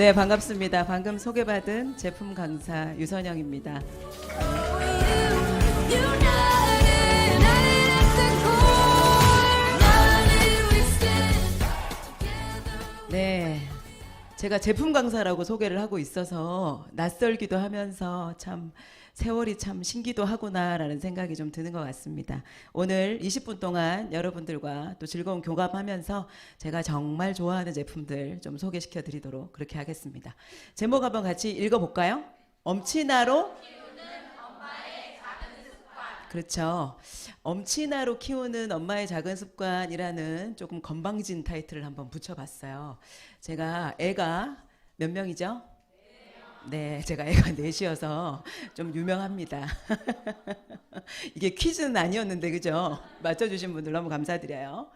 네, 반갑습니다. 방금 소개받은 제품 강사 유선영입니다. 네. 제가 제품 강사라고 소개를 하고 있어서 낯설기도 하면서 참 세월이 참 신기도 하구나라는 생각이 좀 드는 것 같습니다. 오늘 20분 동안 여러분들과 또 즐거운 교감하면서 제가 정말 좋아하는 제품들 좀 소개시켜 드리도록 그렇게 하겠습니다. 제목 한번 같이 읽어볼까요? 엄친아로 그렇죠. 엄친아로 키우는 엄마의 작은 습관이라는 조금 건방진 타이틀을 한번 붙여봤어요. 제가 애가 몇 명이죠? 네, 제가 애가 넷이어서 좀 유명합니다. 이게 퀴즈는 아니었는데, 그죠? 맞춰주신 분들 너무 감사드려요.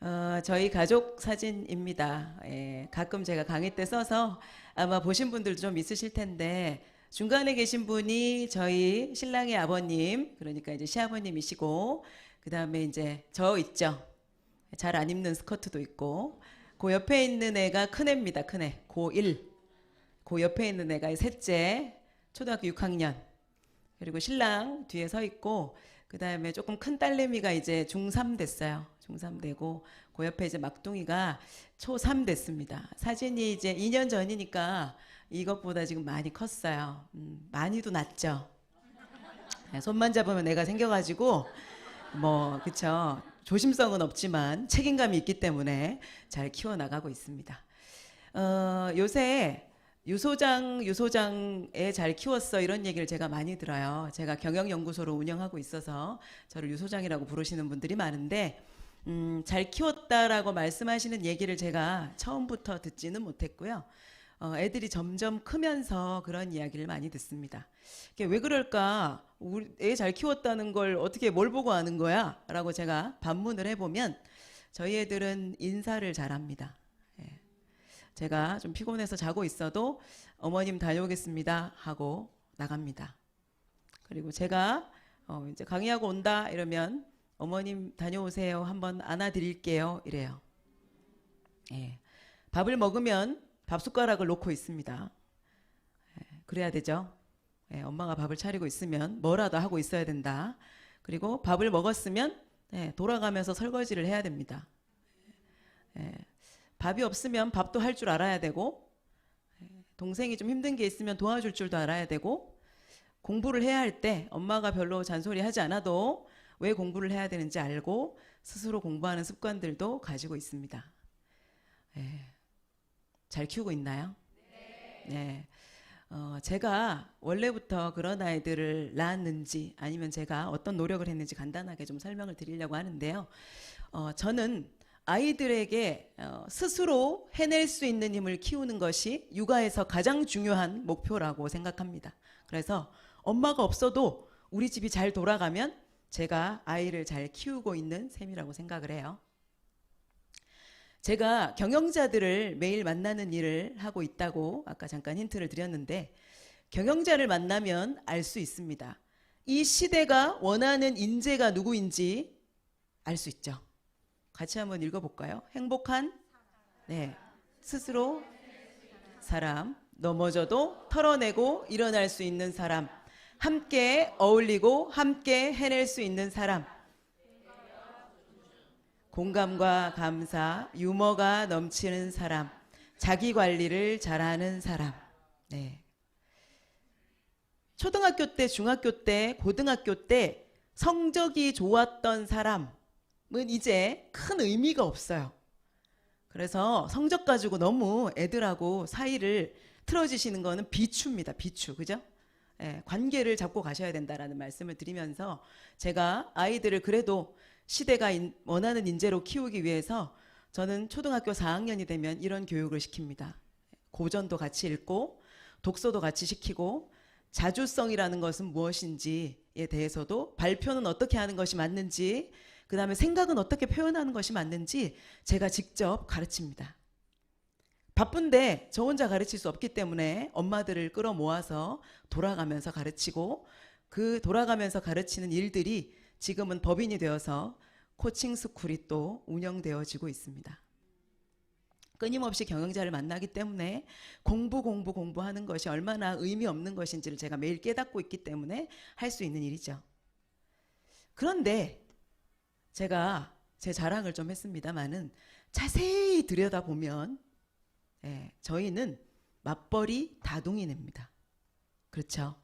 어, 저희 가족 사진입니다. 예, 가끔 제가 강의 때 써서 아마 보신 분들도 좀 있으실 텐데, 중간에 계신 분이 저희 신랑의 아버님, 그러니까 이제 시아버님이시고, 그 다음에 이제 저 있죠. 잘 안 입는 스커트도 있고, 그 옆에 있는 애가 큰 애입니다. 큰 애. 고1. 그 옆에 있는 애가 셋째. 초등학교 6학년. 그리고 신랑 뒤에 서 있고, 그 다음에 조금 큰 딸내미가 이제 중3 됐어요. 중3 되고, 그 옆에 이제 막둥이가 초3 됐습니다. 사진이 이제 2년 전이니까 이것보다 지금 많이 컸어요. 음, 많이도 낫죠. 네, 손만 잡으면 애가 생겨가지고, 뭐, 그쵸. 조심성은 없지만 책임감이 있기 때문에 잘 키워나가고 있습니다. 어, 요새 유소장, 유소장에 잘 키웠어 이런 얘기를 제가 많이 들어요. 제가 경영연구소를 운영하고 있어서 저를 유소장이라고 부르시는 분들이 많은데 음, 잘 키웠다라고 말씀하시는 얘기를 제가 처음부터 듣지는 못했고요. 어, 애들이 점점 크면서 그런 이야기를 많이 듣습니다. 이게 왜 그럴까? 애 잘 키웠다는 걸 어떻게 뭘 보고 아는 거야? 라고 제가 반문을 해보면 저희 애들은 인사를 잘합니다. 예. 제가 좀 피곤해서 자고 있어도 어머님 다녀오겠습니다 하고 나갑니다. 그리고 제가 어, 이제 강의하고 온다 이러면 어머님 다녀오세요 한번 안아드릴게요 이래요. 예. 밥을 먹으면 밥 숟가락을 놓고 있습니다. 예, 그래야 되죠. 예, 엄마가 밥을 차리고 있으면 뭐라도 하고 있어야 된다. 그리고 밥을 먹었으면 예, 돌아가면서 설거지를 해야 됩니다. 예, 밥이 없으면 밥도 할 줄 알아야 되고 예, 동생이 좀 힘든 게 있으면 도와줄 줄도 알아야 되고 공부를 해야 할 때 엄마가 별로 잔소리 하지 않아도 왜 공부를 해야 되는지 알고 스스로 공부하는 습관들도 가지고 있습니다. 예, 잘 키우고 있나요? 네. 어, 제가 원래부터 그런 아이들을 낳았는지 아니면 제가 어떤 노력을 했는지 간단하게 좀 설명을 드리려고 하는데요. 어, 저는 아이들에게 어, 스스로 해낼 수 있는 힘을 키우는 것이 육아에서 가장 중요한 목표라고 생각합니다. 그래서 엄마가 없어도 우리 집이 잘 돌아가면 제가 아이를 잘 키우고 있는 셈이라고 생각을 해요. 제가 경영자들을 매일 만나는 일을 하고 있다고 아까 잠깐 힌트를 드렸는데 경영자를 만나면 알 수 있습니다. 이 시대가 원하는 인재가 누구인지 알 수 있죠. 같이 한번 읽어볼까요? 행복한 네 스스로 사람 넘어져도 털어내고 일어날 수 있는 사람 함께 어울리고 함께 해낼 수 있는 사람 공감과 감사, 유머가 넘치는 사람, 자기 관리를 잘하는 사람. 네. 초등학교 때, 중학교 때, 고등학교 때 성적이 좋았던 사람은 이제 큰 의미가 없어요. 그래서 성적 가지고 너무 애들하고 사이를 틀어지시는 거는 비추입니다. 비추. 그죠? 예, 관계를 잡고 가셔야 된다라는 말씀을 드리면서 제가 아이들을 그래도 시대가 인- 원하는 인재로 키우기 위해서 저는 초등학교 4학년이 되면 이런 교육을 시킵니다. 고전도 같이 읽고 독서도 같이 시키고 자주성이라는 것은 무엇인지에 대해서도 발표는 어떻게 하는 것이 맞는지 그 다음에 생각은 어떻게 표현하는 것이 맞는지 제가 직접 가르칩니다. 바쁜데 저 혼자 가르칠 수 없기 때문에 엄마들을 끌어 모아서 돌아가면서 가르치고 그 돌아가면서 가르치는 일들이 지금은 법인이 되어서 코칭 스쿨이 또 운영되어지고 있습니다. 끊임없이 경영자를 만나기 때문에 공부 공부 공부하는 것이 얼마나 의미 없는 것인지를 제가 매일 깨닫고 있기 때문에 할 수 있는 일이죠. 그런데 제가 제 자랑을 좀 했습니다만은 자세히 들여다보면 예, 저희는 맞벌이 다둥이냅니다. 그렇죠?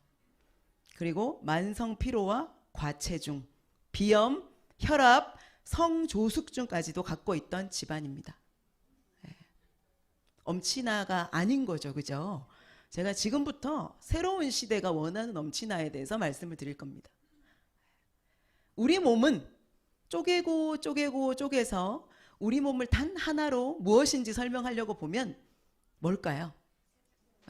그리고 만성 피로와 과체중, 비염, 혈압, 성조숙증까지도 갖고 있던 집안입니다. 예. 엄친아가 아닌 거죠, 그죠? 제가 지금부터 새로운 시대가 원하는 엄친아에 대해서 말씀을 드릴 겁니다. 우리 몸은 쪼개고 쪼개고 쪼개서 우리 몸을 단 하나로 무엇인지 설명하려고 보면 뭘까요?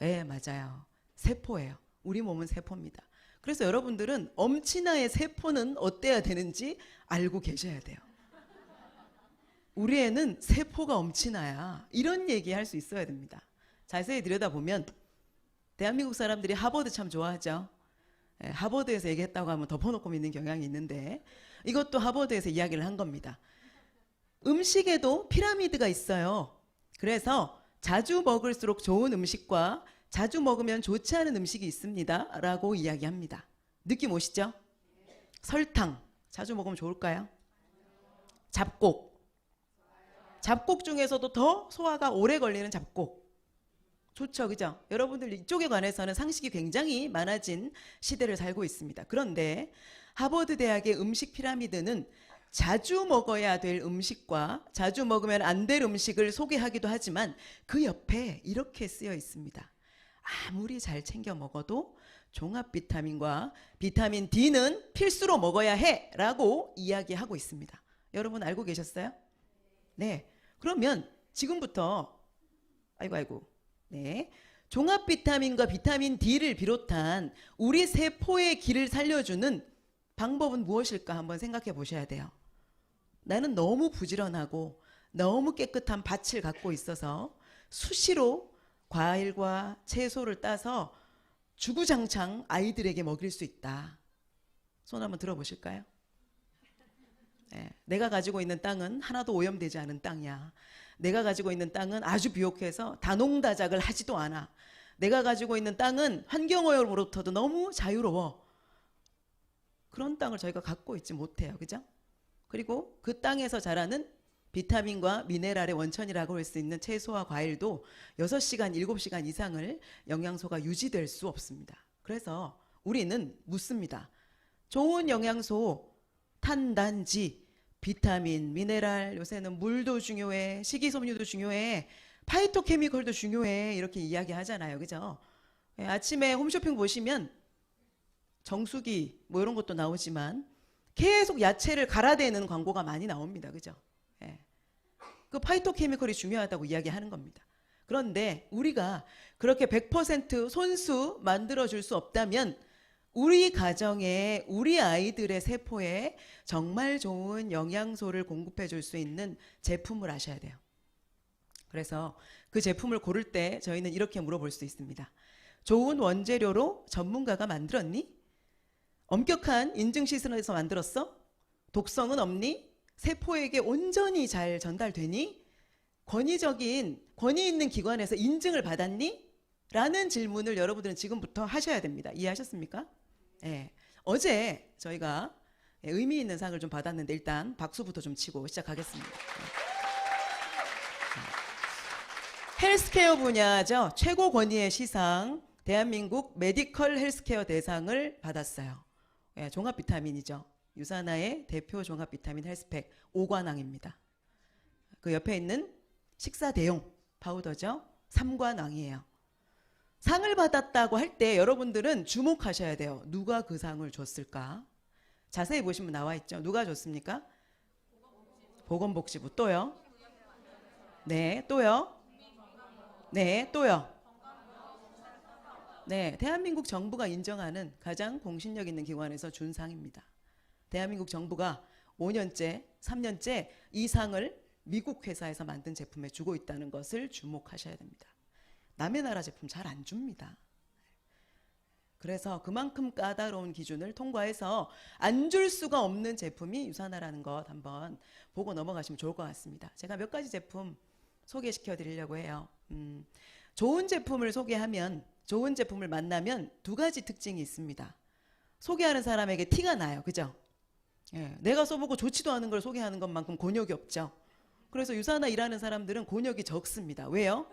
예, 맞아요. 세포예요. 우리 몸은 세포입니다. 그래서 여러분들은 엄친아의 세포는 어때야 되는지 알고 계셔야 돼요. 우리 애는 세포가 엄친아야. 이런 얘기 할 수 있어야 됩니다. 자세히 들여다보면 대한민국 사람들이 하버드 참 좋아하죠. 예, 하버드에서 얘기했다고 하면 덮어놓고 믿는 경향이 있는데 이것도 하버드에서 이야기를 한 겁니다. 음식에도 피라미드가 있어요. 그래서 자주 먹을수록 좋은 음식과 자주 먹으면 좋지 않은 음식이 있습니다. 라고 이야기합니다. 느낌 오시죠? 설탕. 자주 먹으면 좋을까요? 잡곡. 잡곡 중에서도 더 소화가 오래 걸리는 잡곡. 좋죠, 그죠? 여러분들 이쪽에 관해서는 상식이 굉장히 많아진 시대를 살고 있습니다. 그런데 하버드 대학의 음식 피라미드는 자주 먹어야 될 음식과 자주 먹으면 안 될 음식을 소개하기도 하지만 그 옆에 이렇게 쓰여 있습니다. 아무리 잘 챙겨 먹어도 종합 비타민과 비타민 D는 필수로 먹어야 해 라고 이야기하고 있습니다. 여러분 알고 계셨어요? 네. 그러면 지금부터 아이고 아이고 네. 종합 비타민과 비타민 D를 비롯한 우리 세포의 길을 살려주는 방법은 무엇일까 한번 생각해 보셔야 돼요. 나는 너무 부지런하고 너무 깨끗한 밭을 갖고 있어서 수시로 과일과 채소를 따서 주구장창 아이들에게 먹일 수 있다. 손 한번 들어보실까요? 네, 내가 가지고 있는 땅은 하나도 오염되지 않은 땅이야. 내가 가지고 있는 땅은 아주 비옥해서 다농다작을 하지도 않아. 내가 가지고 있는 땅은 환경오염으로부터도 너무 자유로워. 그런 땅을 저희가 갖고 있지 못해요. 그죠? 그리고 그 땅에서 자라는 비타민과 미네랄의 원천이라고 할 수 있는 채소와 과일도 6시간, 7시간 이상을 영양소가 유지될 수 없습니다. 그래서 우리는 묻습니다. 좋은 영양소, 탄단지, 비타민, 미네랄, 요새는 물도 중요해, 식이섬유도 중요해, 파이토케미컬도 중요해, 이렇게 이야기 하잖아요. 그죠? 예, 아침에 홈쇼핑 보시면 정수기 뭐 이런 것도 나오지만 계속 야채를 갈아대는 광고가 많이 나옵니다. 그죠? 예. 그 파이토케미컬이 중요하다고 이야기하는 겁니다. 그런데 우리가 그렇게 100% 손수 만들어 줄 수 없다면 우리 가정에 우리 아이들의 세포에 정말 좋은 영양소를 공급해 줄 수 있는 제품을 하셔야 돼요. 그래서 그 제품을 고를 때 저희는 이렇게 물어볼 수 있습니다. 좋은 원재료로 전문가가 만들었니? 엄격한 인증 시스템에서 만들었어? 독성은 없니? 세포에게 온전히 잘 전달되니? 권위적인 권위 있는 기관에서 인증을 받았니? 라는 질문을 여러분들은 지금부터 하셔야 됩니다. 이해하셨습니까? 예. 어제 저희가 예, 의미 있는 상을 좀 받았는데 일단 박수부터 좀 치고 시작하겠습니다. 예. 헬스케어 분야죠. 최고 권위의 시상 대한민국 메디컬 헬스케어 대상을 받았어요. 예, 종합 비타민이죠. 유산화의 대표 종합 비타민 헬스팩 5관왕입니다. 그 옆에 있는 식사 대용 파우더죠. 3관왕이에요. 상을 받았다고 할 때 여러분들은 주목하셔야 돼요. 누가 그 상을 줬을까? 자세히 보시면 나와 있죠. 누가 줬습니까? 보건복지부 또요. 네, 또요. 네, 또요. 네, 대한민국 정부가 인정하는 가장 공신력 있는 기관에서 준 상입니다. 대한민국 정부가 5년째, 3년째 이 상을 미국 회사에서 만든 제품에 주고 있다는 것을 주목하셔야 됩니다. 남의 나라 제품 잘 안 줍니다. 그래서 그만큼 까다로운 기준을 통과해서 안 줄 수가 없는 제품이 유산화라는 것 한번 보고 넘어가시면 좋을 것 같습니다. 제가 몇 가지 제품 소개시켜 드리려고 해요. 음, 좋은 제품을 소개하면 좋은 제품을 만나면 두 가지 특징이 있습니다. 소개하는 사람에게 티가 나요. 그죠? 예, 내가 써보고 좋지도 않은 걸 소개하는 것만큼 곤욕이 없죠. 그래서 유사나 일하는 사람들은 곤욕이 적습니다. 왜요?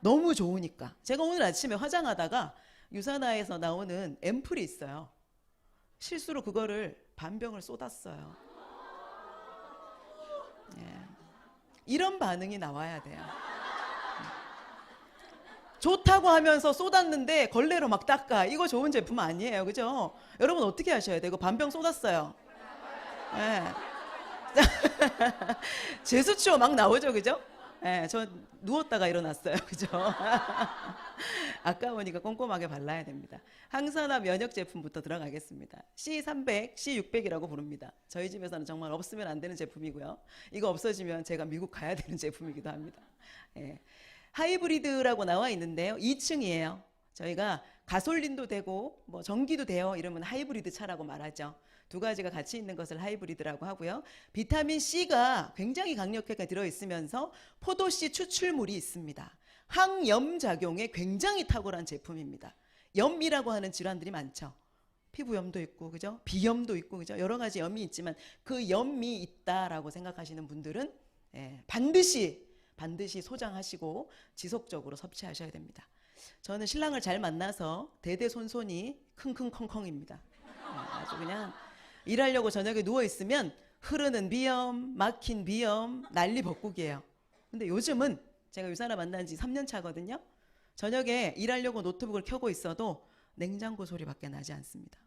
너무 좋으니까. 제가 오늘 아침에 화장하다가 유사나에서 나오는 앰플이 있어요. 실수로 그거를 반병을 쏟았어요. 예. 이런 반응이 나와야 돼요. 좋다고 하면서 쏟았는데 걸레로 막 닦아. 이거 좋은 제품 아니에요. 그죠? 여러분 어떻게 하셔야 돼요? 반병 쏟았어요. 예. 제수치워 막 나오죠. 그죠? 예, 저 누웠다가 일어났어요. 그죠? 아까우니까 꼼꼼하게 발라야 됩니다. 항산화 면역 제품부터 들어가겠습니다. C300, C600이라고 부릅니다. 저희 집에서는 정말 없으면 안 되는 제품이고요. 이거 없어지면 제가 미국 가야 되는 제품이기도 합니다. 예. 하이브리드라고 나와 있는데요. 2층이에요. 저희가 가솔린도 되고 뭐 전기도 돼요. 이러면 하이브리드 차라고 말하죠. 두 가지가 같이 있는 것을 하이브리드라고 하고요. 비타민 C가 굉장히 강력하게 들어 있으면서 포도 씨 추출물이 있습니다. 항염 작용에 굉장히 탁월한 제품입니다. 염이라고 하는 질환들이 많죠. 피부염도 있고 그죠? 비염도 있고 그죠? 여러 가지 염이 있지만 그 염이 있다라고 생각하시는 분들은 예, 반드시 반드시 소장하시고 지속적으로 섭취하셔야 됩니다. 저는 신랑을 잘 만나서 대대손손이 킁킁컹컹입니다. 예, 아주 그냥 일하려고 저녁에 누워 있으면 흐르는 비염, 막힌 비염, 난리 법국이에요. 근데 요즘은 제가 유사나 만난 지 3년 차거든요. 저녁에 일하려고 노트북을 켜고 있어도 냉장고 소리밖에 나지 않습니다.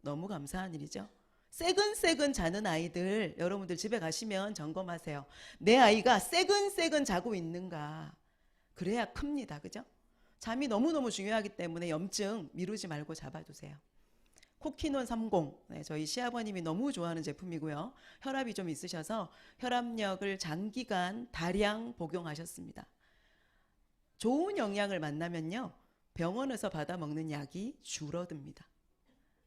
너무 감사한 일이죠. 새근새근 자는 아이들 여러분들 집에 가시면 점검하세요. 내 아이가 새근새근 자고 있는가. 그래야 큽니다. 그죠? 잠이 너무너무 중요하기 때문에 염증 미루지 말고 잡아두세요. 코키논 30 네, 저희 시아버님이 너무 좋아하는 제품이고요. 혈압이 좀 있으셔서 혈압약을 장기간 다량 복용하셨습니다. 좋은 영양을 만나면요. 병원에서 받아 먹는 약이 줄어듭니다.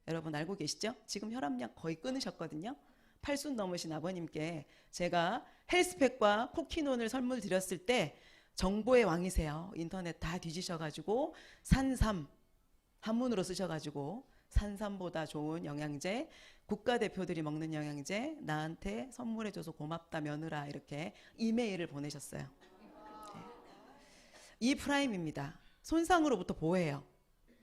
여러분 알고 계시죠? 지금 혈압약 거의 끊으셨거든요. 8순 넘으신 아버님께 제가 헬스팩과 코키논을 선물 드렸을 때 정보의 왕이세요. 인터넷 다 뒤지셔가지고 산삼 한문으로 쓰셔가지고 산삼보다 좋은 영양제 국가대표들이 먹는 영양제 나한테 선물해줘서 고맙다 며느라 이렇게 이메일을 보내셨어요. 네. 이 프라임입니다. 손상으로부터 보호해요.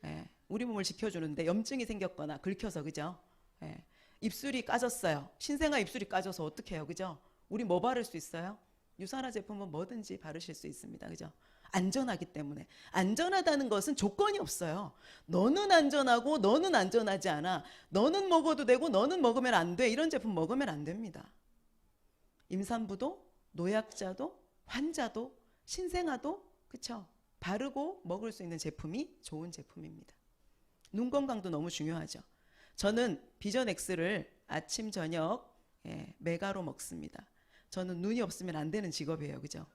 예, 우리 몸을 지켜주는데 염증이 생겼거나 긁혀서 그죠? 예, 입술이 까졌어요. 신생아 입술이 까져서 어떻게 해요, 그죠? 우리 뭐 바를 수 있어요? 유산화 제품은 뭐든지 바르실 수 있습니다, 그죠? 안전하기 때문에 안전하다는 것은 조건이 없어요. 너는 안전하고 너는 안전하지 않아. 너는 먹어도 되고 너는 먹으면 안 돼. 이런 제품 먹으면 안 됩니다. 임산부도 노약자도 환자도 신생아도 그쵸? 바르고 먹을 수 있는 제품이 좋은 제품입니다. 눈 건강도 너무 중요하죠. 저는 비전 X를 아침 저녁 예, 메가로 먹습니다. 저는 눈이 없으면 안 되는 직업이에요, 그죠?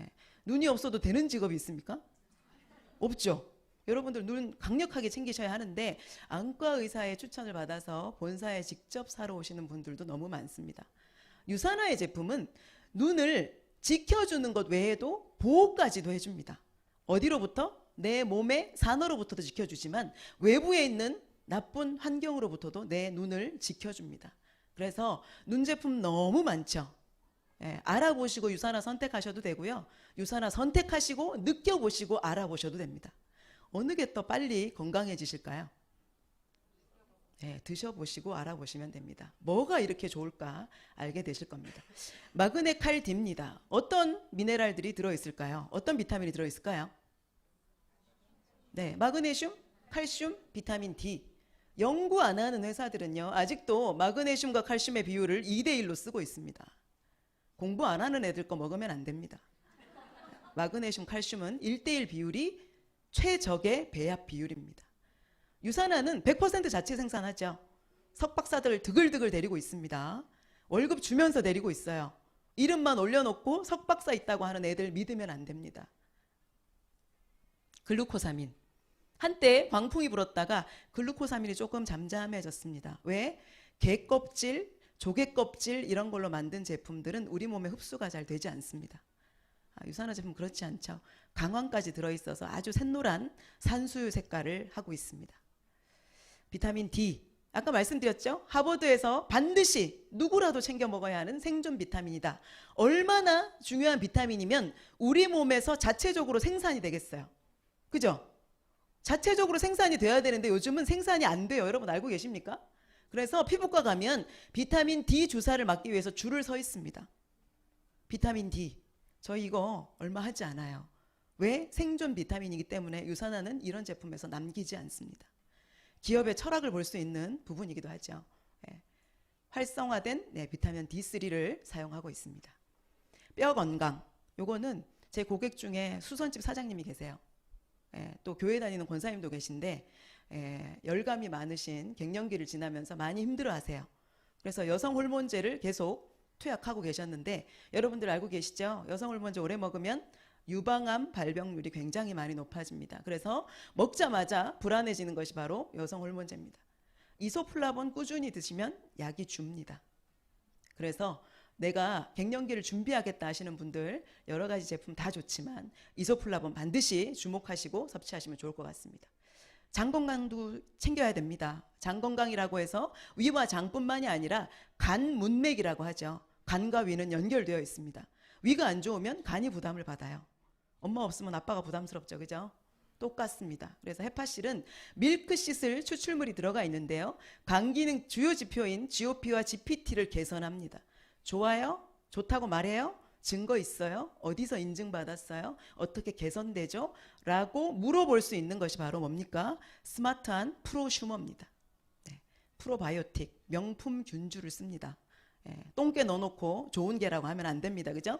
예, 눈이 없어도 되는 직업이 있습니까? 없죠. 여러분들 눈 강력하게 챙기셔야 하는데 안과 의사의 추천을 받아서 본사에 직접 사러 오시는 분들도 너무 많습니다. 유산화의 제품은 눈을 지켜주는 것 외에도 보호까지도 해줍니다. 어디로부터? 내 몸의 산어로부터도 지켜주지만 외부에 있는 나쁜 환경으로부터도 내 눈을 지켜줍니다. 그래서 눈 제품 너무 많죠. 예, 알아보시고 유산화 선택하셔도 되고요. 유산화 선택하시고 느껴보시고 알아보셔도 됩니다. 어느 게 더 빨리 건강해지실까요? 예, 드셔보시고 알아보시면 됩니다. 뭐가 이렇게 좋을까 알게 되실 겁니다. 마그네 칼디입니다. 어떤 미네랄들이 들어있을까요? 어떤 비타민이 들어있을까요? 네, 마그네슘, 칼슘, 비타민 D. 연구 안 하는 회사들은요, 아직도 마그네슘과 칼슘의 비율을 2대1로 쓰고 있습니다. 공부 안 하는 애들 거 먹으면 안 됩니다. 마그네슘, 칼슘은 1대1 비율이 최적의 배합 비율입니다. 유산화는 100% 자체 생산하죠. 석박사들 드글드글 데리고 있습니다. 월급 주면서 데리고 있어요. 이름만 올려놓고 석박사 있다고 하는 애들 믿으면 안 됩니다. 글루코사민. 한때 광풍이 불었다가 글루코사민이 조금 잠잠해졌습니다. 왜? 개 껍질, 조개 껍질 이런 걸로 만든 제품들은 우리 몸에 흡수가 잘 되지 않습니다. 아, 유산화 제품 그렇지 않죠. 강황까지 들어있어서 아주 샛노란 산수유 색깔을 하고 있습니다. 비타민 D 아까 말씀드렸죠? 하버드에서 반드시 누구라도 챙겨 먹어야 하는 생존 비타민이다. 얼마나 중요한 비타민이면 우리 몸에서 자체적으로 생산이 되겠어요. 그죠? 자체적으로 생산이 돼야 되는데 요즘은 생산이 안 돼요. 여러분 알고 계십니까? 그래서 피부과 가면 비타민 D 주사를 맞기 위해서 줄을 서 있습니다. 비타민 D. 저희 이거 얼마 하지 않아요. 왜? 생존 비타민이기 때문에 유산화는 이런 제품에서 남기지 않습니다. 기업의 철학을 볼 수 있는 부분이기도 하죠. 예. 활성화된 네, 비타민 D3를 사용하고 있습니다. 뼈 건강. 요거는 제 고객 중에 수선집 사장님이 계세요. 예, 또 교회 다니는 권사님도 계신데 예, 열감이 많으신 갱년기를 지나면서 많이 힘들어하세요. 그래서 여성 호르몬제를 계속 투약하고 계셨는데 여러분들 알고 계시죠? 여성 호르몬제 오래 먹으면 유방암 발병률이 굉장히 많이 높아집니다. 그래서 먹자마자 불안해지는 것이 바로 여성 호르몬제입니다. 이소플라본 꾸준히 드시면 약이 줍니다. 그래서 내가 갱년기를 준비하겠다 하시는 분들 여러 가지 제품 다 좋지만 이소플라본 반드시 주목하시고 섭취하시면 좋을 것 같습니다. 장 건강도 챙겨야 됩니다. 장 건강이라고 해서 위와 장뿐만이 아니라 간 문맥이라고 하죠. 간과 위는 연결되어 있습니다. 위가 안 좋으면 간이 부담을 받아요. 엄마 없으면 아빠가 부담스럽죠. 그죠? 똑같습니다. 그래서 헤파실은 밀크시슬 추출물이 들어가 있는데요. 간 기능 주요 지표인 GOP와 GPT를 개선합니다. 좋아요? 좋다고 말해요? 증거 있어요? 어디서 인증받았어요? 어떻게 개선되죠? 라고 물어볼 수 있는 것이 바로 뭡니까? 스마트한 프로슈머입니다. 네. 프로바이오틱, 명품 균주를 씁니다. 예, 똥개 넣어놓고 좋은 개라고 하면 안 됩니다. 그죠?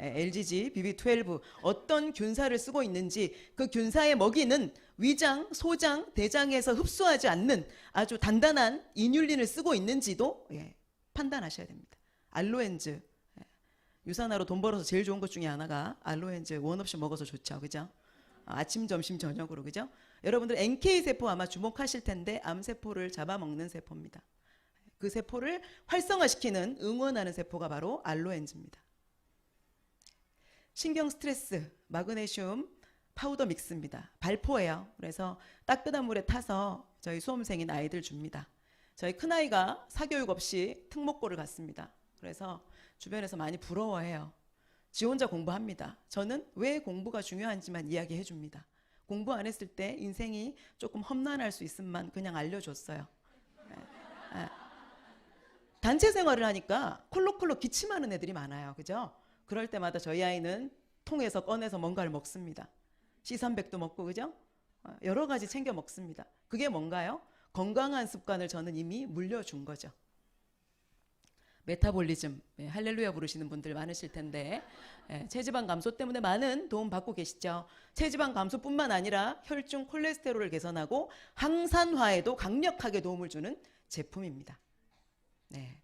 예, LGG BB12 어떤 균사를 쓰고 있는지 그 균사의 먹이는 위장, 소장, 대장에서 흡수하지 않는 아주 단단한 이뉼린을 쓰고 있는지도 예, 판단하셔야 됩니다. 알로엔즈 예, 유산화로 돈 벌어서 제일 좋은 것 중에 하나가 알로엔즈 원 없이 먹어서 좋죠. 그죠? 아침, 점심, 저녁으로 그죠? 여러분들 NK 세포 아마 주목하실 텐데 암 세포를 잡아먹는 세포입니다. 그 세포를 활성화시키는 응원하는 세포가 바로 알로엔즈입니다. 신경 스트레스 마그네슘 파우더 믹스입니다. 발포예요. 그래서 따뜻한 물에 타서 저희 수험생인 아이들 줍니다. 저희 큰아이가 사교육 없이 특목고를 갔습니다. 그래서 주변에서 많이 부러워해요. 지 혼자 공부합니다. 저는 왜 공부가 중요한지만 이야기해 줍니다. 공부 안 했을 때 인생이 조금 험난할 수 있음만 그냥 알려줬어요. 예, 예. 단체 생활을 하니까 콜록콜록 기침하는 애들이 많아요. 그죠? 그럴 때마다 저희 아이는 통에서 꺼내서 뭔가를 먹습니다. 시삼백도 먹고 그죠? 어, 여러 가지 챙겨 먹습니다. 그게 뭔가요? 건강한 습관을 저는 이미 물려준 거죠. 메타볼리즘 예, 할렐루야 부르시는 분들 많으실 텐데 예, 체지방 감소 때문에 많은 도움 받고 계시죠. 체지방 감소뿐만 아니라 혈중 콜레스테롤을 개선하고 항산화에도 강력하게 도움을 주는 제품입니다. 네.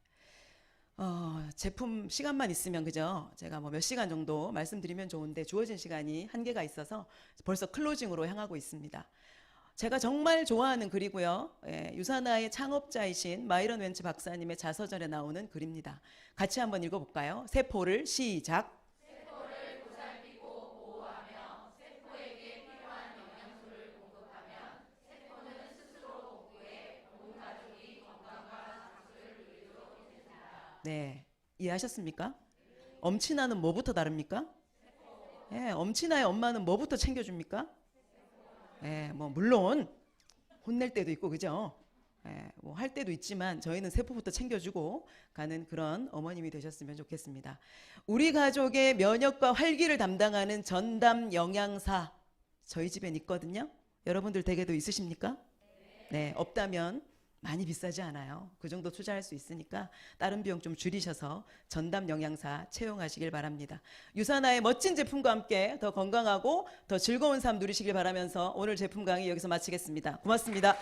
어, 제품 시간만 있으면 그죠? 제가 뭐 몇 시간 정도 말씀드리면 좋은데 주어진 시간이 한계가 있어서 벌써 클로징으로 향하고 있습니다. 제가 정말 좋아하는 글이고요. 예, 유산화의 창업자이신 마이런 웬츠 박사님의 자서전에 나오는 글입니다. 같이 한번 읽어볼까요? 세포를 시작. 네, 이해하셨습니까? 엄친아는 뭐부터 다릅니까? 예, 엄친아의 엄마는 뭐부터 챙겨줍니까? 예, 뭐 물론 혼낼 때도 있고 그죠? 예, 뭐 할 때도 있지만 저희는 세포부터 챙겨주고 가는 그런 어머님이 되셨으면 좋겠습니다. 우리 가족의 면역과 활기를 담당하는 전담 영양사 저희 집엔 있거든요. 여러분들 댁에도 있으십니까? 네, 없다면 많이 비싸지 않아요. 그 정도 투자할 수 있으니까 다른 비용 좀 줄이셔서 전담 영양사 채용하시길 바랍니다. 유산화의 멋진 제품과 함께 더 건강하고 더 즐거운 삶 누리시길 바라면서 오늘 제품 강의 여기서 마치겠습니다. 고맙습니다.